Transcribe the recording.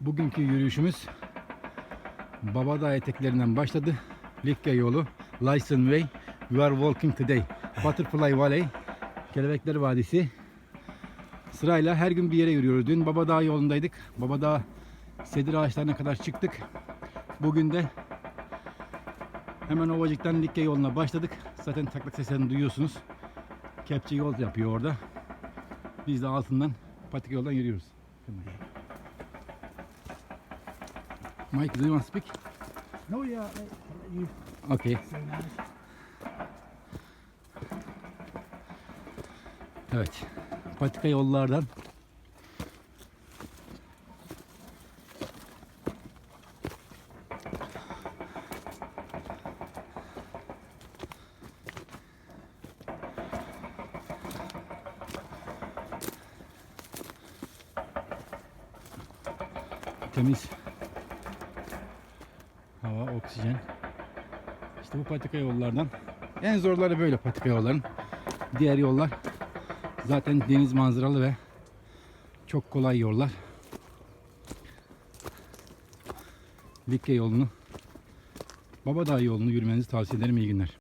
Bugünkü yürüyüşümüz Babadağ eteklerinden başladı. Likya yolu, Lyson Way. We are walking today. Butterfly Valley, Kelebekler Vadisi. Sırayla her gün bir yere yürüyoruz. Dün Babadağ yolundaydık. Babadağ sedir ağaçlarına kadar çıktık. Bugün de hemen Ovacık'tan Likya yoluna başladık. Zaten taklak seslerini duyuyorsunuz. Kepçe yol yapıyor orada. Biz de altından patika yoldan yürüyoruz. Mike, do you want to speak? No, yeah, you Okay. Evet. Patika yollardan temiz hava, oksijen. İşte bu patika yollardan. En zorları böyle patika yolların. Diğer yollar zaten deniz manzaralı ve çok kolay yollar. Likya yolunu, Babadağ yolunu yürümenizi tavsiye ederim. İyi günler.